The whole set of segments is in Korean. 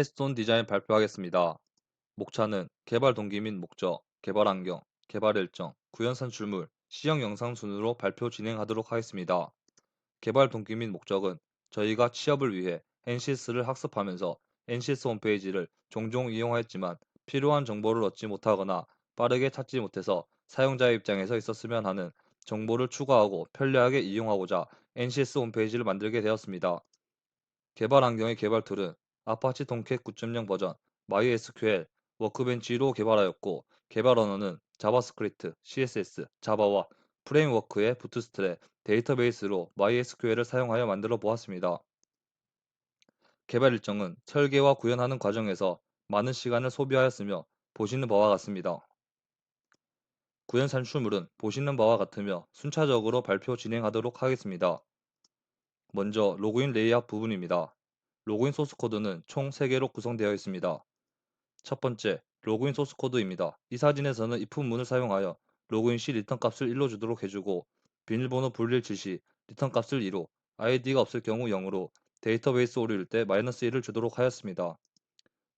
캐스톤 디자인 발표하겠습니다. 목차는 개발 동기 및 목적, 개발 환경, 개발 일정, 구현 산출물, 시형 영상 순으로 발표 진행하도록 하겠습니다. 개발 동기 및 목적은 저희가 취업을 위해 NCS를 학습하면서 NCS 홈페이지를 종종 이용하였지만 필요한 정보를 얻지 못하거나 빠르게 찾지 못해서 사용자 입장에서 있었으면 하는 정보를 추가하고 편리하게 이용하고자 NCS 홈페이지를 만들게 되었습니다. 개발 환경의 개발 툴은 아파치 tomcat 9.0 버전, MySQL, 워크벤치로 개발하였고 개발 언어는 자바스크립트, CSS, 자바와 프레임워크의 부트스트랩, 데이터베이스로 MySQL을 사용하여 만들어 보았습니다. 개발 일정은 설계와 구현하는 과정에서 많은 시간을 소비하였으며 보시는 바와 같습니다. 구현 산출물은 보시는 바와 같으며 순차적으로 발표 진행하도록 하겠습니다. 먼저 로그인 레이아웃 부분입니다. 로그인 소스 코드는 총 3개로 구성되어 있습니다. 첫 번째, 로그인 소스 코드입니다. 이 사진에서는 if문을 사용하여 로그인 시 리턴 값을 1로 주도록 해주고 비밀번호 분리일 시 리턴 값을 2로 id가 없을 경우 0으로 데이터베이스 오류일 때 마이너스 1을 주도록 하였습니다.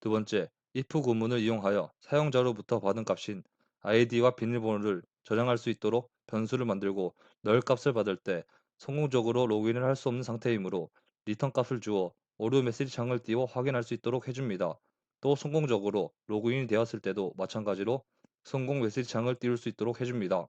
두 번째, if 구문을 이용하여 사용자로부터 받은 값인 id와 비밀번호를 저장할 수 있도록 변수를 만들고 널 값을 받을 때 성공적으로 로그인을 할 수 없는 상태이므로 리턴 값을 주어 오류 메시지 창을 띄워 확인할 수 있도록 해줍니다. 또 성공적으로 로그인이 되었을 때도 마찬가지로 성공 메시지 창을 띄울 수 있도록 해줍니다.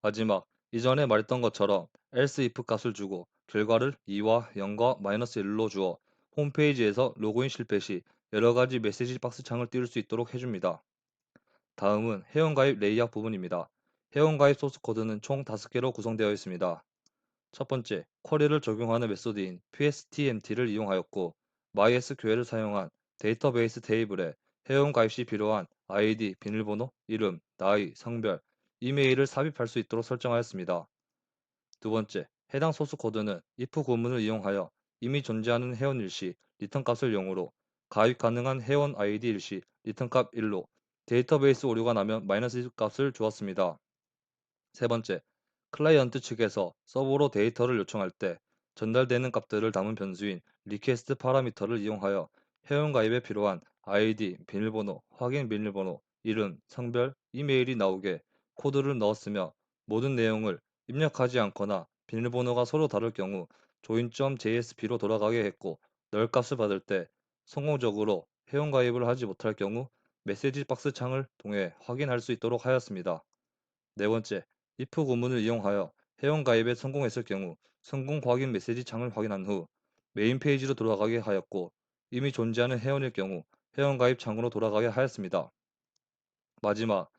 마지막, 이전에 말했던 것처럼 else if 값을 주고 결과를 2와 0과 마이너스 1로 주어 홈페이지에서 로그인 실패 시 여러가지 메시지 박스 창을 띄울 수 있도록 해줍니다. 다음은 회원가입 레이아웃 부분입니다. 회원가입 소스 코드는 총 5개로 구성되어 있습니다. 첫 번째, 쿼리를 적용하는 메소드인 pstmt를 이용하였고 MySQL을 사용한 데이터베이스 테이블에 회원 가입 시 필요한 아이디, 비밀번호, 이름, 나이, 성별, 이메일을 삽입할 수 있도록 설정하였습니다. 두 번째, 해당 소스 코드는 if 구문을 이용하여 이미 존재하는 회원 일시 리턴 값을 0으로 가입 가능한 회원 아이디 일시 리턴 값 1로 데이터베이스 오류가 나면 마이너스 1 값을 주었습니다. 세 번째, 클라이언트 측에서 서버로 데이터를 요청할 때 전달되는 값들을 담은 변수인 request 파라미터를 이용하여 회원 가입에 필요한 아이디, 비밀번호, 확인 비밀번호, 이름, 성별, 이메일이 나오게 코드를 넣었으며 모든 내용을 입력하지 않거나 비밀번호가 서로 다를 경우 join.jsp로 돌아가게 했고 널 값을 받을 때 성공적으로 회원 가입을 하지 못할 경우 메시지 박스 창을 통해 확인할 수 있도록 하였습니다. 네 번째, if 구문을 이용하여 회원 가입에 성공했을 경우 성공 확인 메시지 창을 확인한 후 메인 페이지로 돌아가게 하였고 이미 존재하는 회원일 경우 회원 가입 창으로 돌아가게 하였습니다. 마지막,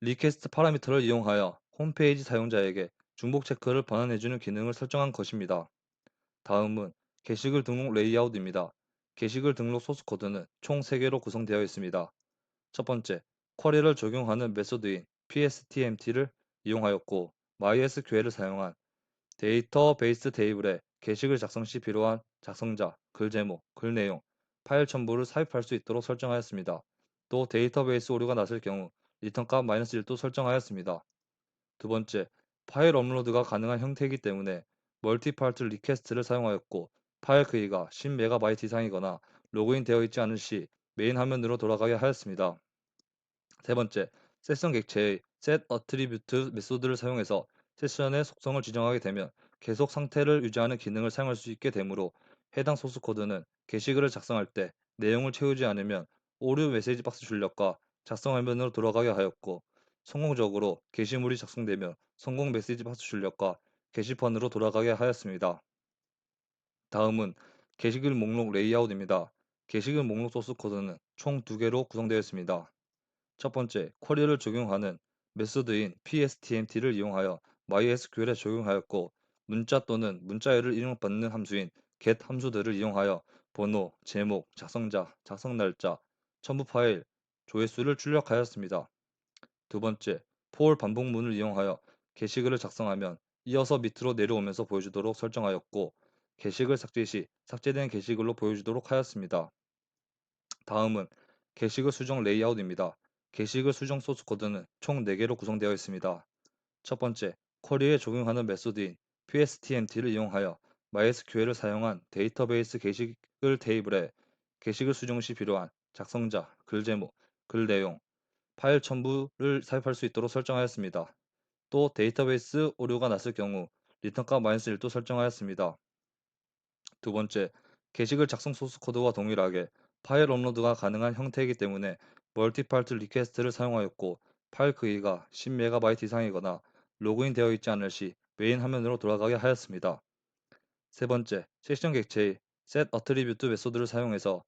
리퀘스트 파라미터를 이용하여 홈페이지 사용자에게 중복 체크를 반환해주는 기능을 설정한 것입니다. 다음은 게시글 등록 레이아웃입니다. 게시글 등록 소스 코드는 총 3개로 구성되어 있습니다. 첫 번째, 쿼리를 적용하는 메소드인 pstmt를 이용하였고 MySQL을 사용한 데이터베이스 테이블에 게시글 작성 시 필요한 작성자, 글 제목, 글 내용, 파일 첨부를 삽입할 수 있도록 설정하였습니다. 또 데이터베이스 오류가 났을 경우 리턴값 마이너스 1도 설정하였습니다. 두 번째, 파일 업로드가 가능한 형태이기 때문에 멀티파트 리퀘스트를 사용하였고 파일 크기가 10MB 이상이거나 로그인 되어 있지 않은 시 메인 화면으로 돌아가게 하였습니다. 세 번째, 세션 객체의 set attribute 메소드를 사용해서 세션의 속성을 지정하게 되면 계속 상태를 유지하는 기능을 사용할 수 있게 되므로 해당 소스 코드는 게시글을 작성할 때 내용을 채우지 않으면 오류 메시지 박스 출력과 작성 화면으로 돌아가게 하였고 성공적으로 게시물이 작성되면 성공 메시지 박스 출력과 게시판으로 돌아가게 하였습니다. 다음은 게시글 목록 레이아웃입니다. 게시글 목록 소스 코드는 총 두 개로 구성되어 있습니다. 첫 번째, 쿼리를 적용하는 메소드인 pstmt를 이용하여 MySQL에 적용하였고 문자 또는 문자열을 입력받는 함수인 get 함수들을 이용하여 번호, 제목, 작성자, 작성 날짜, 첨부 파일, 조회수를 출력하였습니다. 두 번째, for 반복문을 이용하여 게시글을 작성하면 이어서 밑으로 내려오면서 보여주도록 설정하였고 게시글 삭제 시 삭제된 게시글로 보여주도록 하였습니다. 다음은 게시글 수정 레이아웃입니다. 게시글 수정 소스 코드는 총 4개로 구성되어 있습니다. 첫 번째, 쿼리에 적용하는 메소드인 pstmt를 이용하여 MySQL을 사용한 데이터베이스 게시글 테이블에 게시글 수정 시 필요한 작성자, 글 제목, 글 내용, 파일 첨부를 삽입할 수 있도록 설정하였습니다. 또 데이터베이스 오류가 났을 경우 리턴값 -1도 설정하였습니다. 두 번째, 게시글 작성 소스 코드와 동일하게 파일 업로드가 가능한 형태이기 때문에 멀티파트 리퀘스트를 사용하였고 파일 크기가 10MB 이상이거나 로그인 되어 있지 않을 시 메인 화면으로 돌아가게 하였습니다. 세 번째, 세션 객체의 set attribute 메소드를 사용해서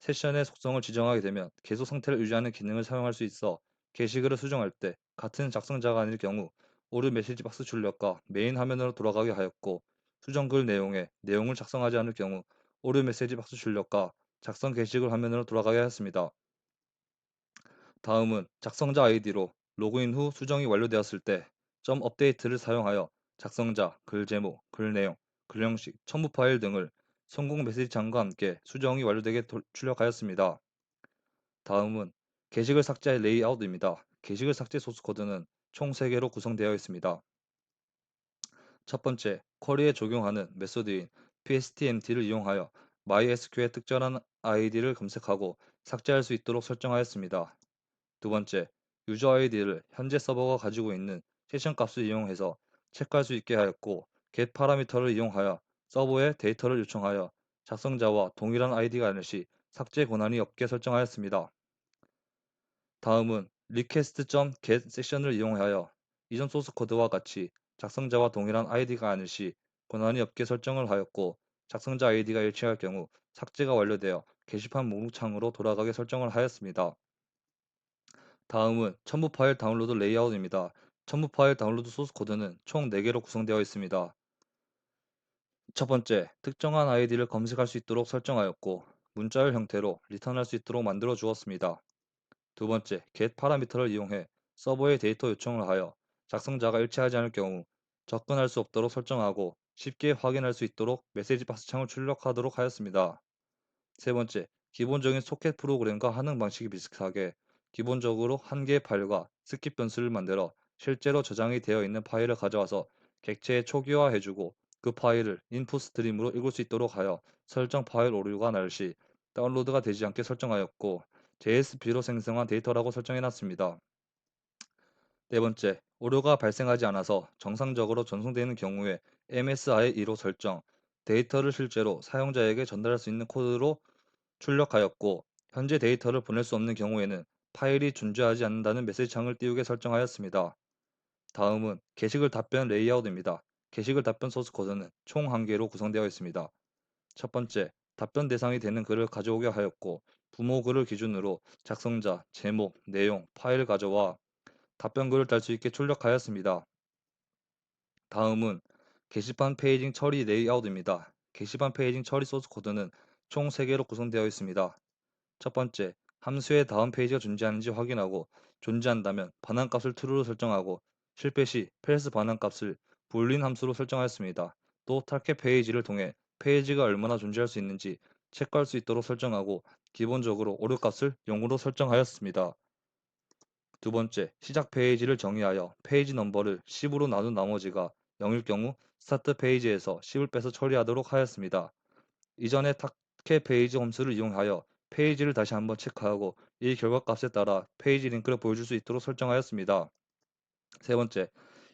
세션의 속성을 지정하게 되면 계속 상태를 유지하는 기능을 사용할 수 있어 게시글을 수정할 때 같은 작성자가 아닐 경우 오류 메시지 박스 출력과 메인 화면으로 돌아가게 하였고 수정글 내용에 내용을 작성하지 않을 경우 오류 메시지 박스 출력과 작성 게시글 화면으로 돌아가게 하였습니다. 다음은 작성자 아이디로 로그인 후 수정이 완료되었을 때 점 업데이트를 사용하여 작성자, 글 제목, 글 내용, 글 형식, 첨부 파일 등을 성공 메시지 창과 함께 수정이 완료되게 출력하였습니다. 다음은 게시글 삭제 레이아웃입니다. 게시글 삭제 소스 코드는 총 3개로 구성되어 있습니다. 첫 번째, 쿼리에 적용하는 메소드인 pstmt를 이용하여 MySQL의 특정한 아이디를 검색하고 삭제할 수 있도록 설정하였습니다. 두 번째, 유저 아이디를 현재 서버가 가지고 있는 세션 값을 이용해서 체크할 수 있게 하였고 get 파라미터를 이용하여 서버에 데이터를 요청하여 작성자와 동일한 아이디가 아닐 시 삭제 권한이 없게 설정하였습니다. 다음은 request.get 섹션을 이용하여 이전 소스 코드와 같이 작성자와 동일한 아이디가 아닐 시 권한이 없게 설정을 하였고 작성자 아이디가 일치할 경우 삭제가 완료되어 게시판 목록창으로 돌아가게 설정을 하였습니다. 다음은 첨부 파일 다운로드 레이아웃입니다. 첨부 파일 다운로드 소스 코드는 총 4개로 구성되어 있습니다. 첫 번째, 특정한 아이디를 검색할 수 있도록 설정하였고 문자열 형태로 리턴할 수 있도록 만들어 주었습니다. 두 번째, get 파라미터를 이용해 서버에 데이터 요청을 하여 작성자가 일치하지 않을 경우 접근할 수 없도록 설정하고 쉽게 확인할 수 있도록 메시지 박스 창을 출력하도록 하였습니다. 세 번째, 기본적인 소켓 프로그램과 하는 방식이 비슷하게 기본적으로 한 개의 파일과 스킵 변수를 만들어 실제로 저장이 되어 있는 파일을 가져와서 객체에 초기화해주고 그 파일을 인풋 스트림으로 읽을 수 있도록 하여 설정 파일 오류가 날 시 다운로드가 되지 않게 설정하였고 JSP로 생성한 데이터라고 설정해놨습니다. 네 번째, 오류가 발생하지 않아서 정상적으로 전송되는 경우에 MSI2로 설정, 데이터를 실제로 사용자에게 전달할 수 있는 코드로 출력하였고 현재 데이터를 보낼 수 없는 경우에는 파일이 존재하지 않는다는 메시지 창을 띄우게 설정하였습니다. 다음은 게시글 답변 레이아웃입니다. 게시글 답변 소스 코드는 총 1개로 구성되어 있습니다. 첫 번째, 답변 대상이 되는 글을 가져오게 하였고 부모 글을 기준으로 작성자, 제목, 내용, 파일을 가져와 답변 글을 달 수 있게 출력하였습니다. 다음은 게시판 페이징 처리 레이아웃입니다. 게시판 페이징 처리 소스 코드는 총 3개로 구성되어 있습니다. 첫 번째, 함수의 다음 페이지가 존재하는지 확인하고 존재한다면 반환값을 true로 설정하고 실패 시 else 반환값을 boolean 함수로 설정하였습니다. 또 타겟 페이지를 통해 페이지가 얼마나 존재할 수 있는지 체크할 수 있도록 설정하고 기본적으로 오류값을 0으로 설정하였습니다. 두 번째, 시작 페이지를 정의하여 페이지 넘버를 10으로 나눈 나머지가 0일 경우 스타트 페이지에서 10을 빼서 처리하도록 하였습니다. 이전에 타켓 페이지 홈수를 이용하여 페이지를 다시 한번 체크하고 이 결과값에 따라 페이지 링크를 보여줄 수 있도록 설정하였습니다. 세 번째,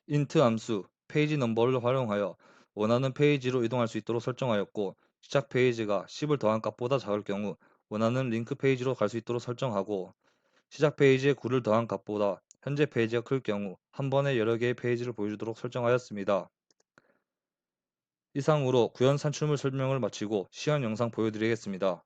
int 함수 페이지 넘버를 활용하여 원하는 페이지로 이동할 수 있도록 설정하였고 시작 페이지가 10을 더한 값보다 작을 경우 원하는 링크 페이지로 갈 수 있도록 설정하고 시작 페이지에 9를 더한 값보다 현재 페이지가 클 경우 한 번에 여러 개의 페이지를 보여주도록 설정하였습니다. 이상으로 구현 산출물 설명을 마치고 시연 영상 보여드리겠습니다.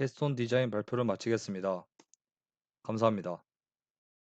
캐스톤 디자인 발표를 마치겠습니다. 감사합니다.